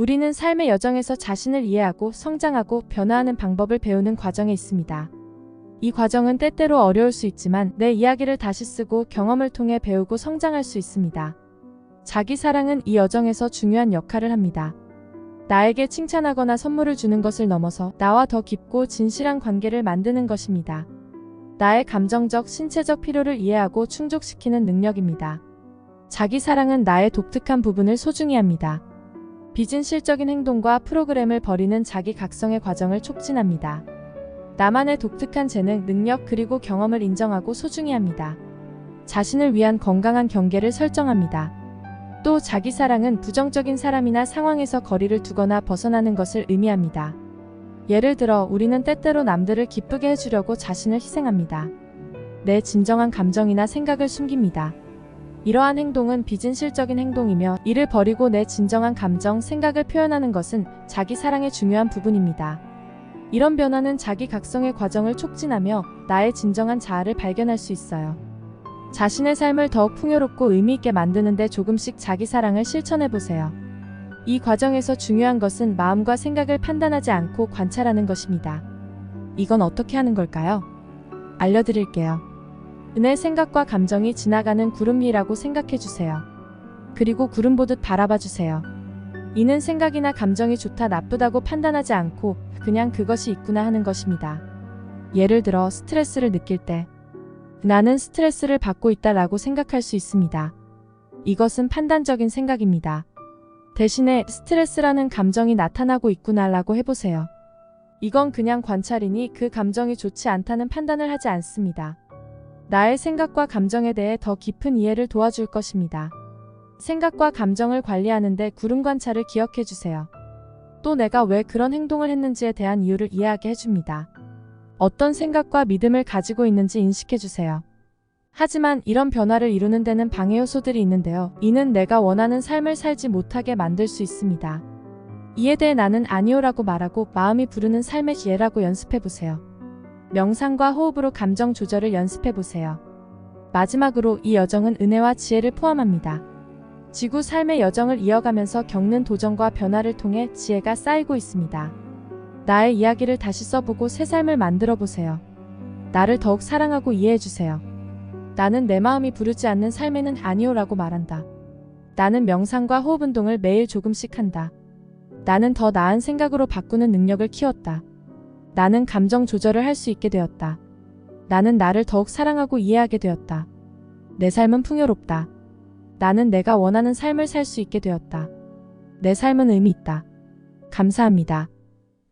우리는 삶의 여정에서 자신을 이해하고 성장하고 변화하는 방법을 배우는 과정에 있습니다. 이 과정은 때때로 어려울 수 있지만 내 이야기를 다시 쓰고 경험을 통해 배우고 성장할 수 있습니다. 자기 사랑은 이 여정에서 중요한 역할을 합니다. 나에게 칭찬하거나 선물을 주는 것을 넘어서 나와 더 깊고 진실한 관계를 만드는 것입니다. 나의 감정적, 신체적 필요를 이해하고 충족시키는 능력입니다. 자기 사랑은 나의 독특한 부분을 소중히 합니다. 비진실적인 행동과 프로그램을 버리는 자기 각성의 과정을 촉진합니다. 나만의 독특한 재능, 능력 그리고 경험을 인정하고 소중히 합니다. 자신을 위한 건강한 경계를 설정합니다. 또 자기 사랑은 부정적인 사람이나 상황에서 거리를 두거나 벗어나는 것을 의미합니다. 예를 들어 우리는 때때로 남들을 기쁘게 해주려고 자신을 희생합니다. 내 진정한 감정이나 생각을 숨깁니다. 이러한 행동은 비진실적인 행동이며 이를 버리고 내 진정한 감정, 생각을 표현하는 것은 자기 사랑의 중요한 부분입니다. 이런 변화는 자기 각성의 과정을 촉진하며 나의 진정한 자아를 발견할 수 있어요. 자신의 삶을 더욱 풍요롭고 의미있게 만드는데 조금씩 자기 사랑을 실천해 보세요. 이 과정에서 중요한 것은 마음과 생각을 판단하지 않고 관찰하는 것입니다. 이건 어떻게 하는 걸까요? 알려드릴게요. 내 생각과 감정이 지나가는 구름 위라고 생각해 주세요. 그리고 구름 보듯 바라봐 주세요. 이는 생각이나 감정이 좋다 나쁘다고 판단하지 않고 그냥 그것이 있구나 하는 것입니다. 예를 들어 스트레스를 느낄 때 나는 스트레스를 받고 있다 라고 생각할 수 있습니다. 이것은 판단적인 생각입니다. 대신에 스트레스라는 감정이 나타나고 있구나 라고 해보세요. 이건 그냥 관찰이니 그 감정이 좋지 않다는 판단을 하지 않습니다. 나의 생각과 감정에 대해 더 깊은 이해를 도와줄 것입니다. 생각과 감정을 관리하는데 구름 관찰을 기억해 주세요. 또 내가 왜 그런 행동을 했는지에 대한 이유를 이해하게 해줍니다. 어떤 생각과 믿음을 가지고 있는지 인식해 주세요. 하지만 이런 변화를 이루는 데는 방해 요소들이 있는데요. 이는 내가 원하는 삶을 살지 못하게 만들 수 있습니다. 이에 대해 나는 아니오라고 말하고 마음이 부르는 삶의 지혜라고 연습해 보세요. 명상과 호흡으로 감정 조절을 연습해 보세요. 마지막으로 이 여정은 은혜와 지혜를 포함합니다. 지구 삶의 여정을 이어가면서 겪는 도전과 변화를 통해 지혜가 쌓이고 있습니다. 나의 이야기를 다시 써보고 새 삶을 만들어 보세요. 나를 더욱 사랑하고 이해해 주세요. 나는 내 마음이 부르지 않는 삶에는 아니오라고 말한다. 나는 명상과 호흡 운동을 매일 조금씩 한다. 나는 더 나은 생각으로 바꾸는 능력을 키웠다. 나는 감정 조절을 할 수 있게 되었다. 나는 나를 더욱 사랑하고 이해하게 되었다. 내 삶은 풍요롭다. 나는 내가 원하는 삶을 살 수 있게 되었다. 내 삶은 의미 있다. 감사합니다.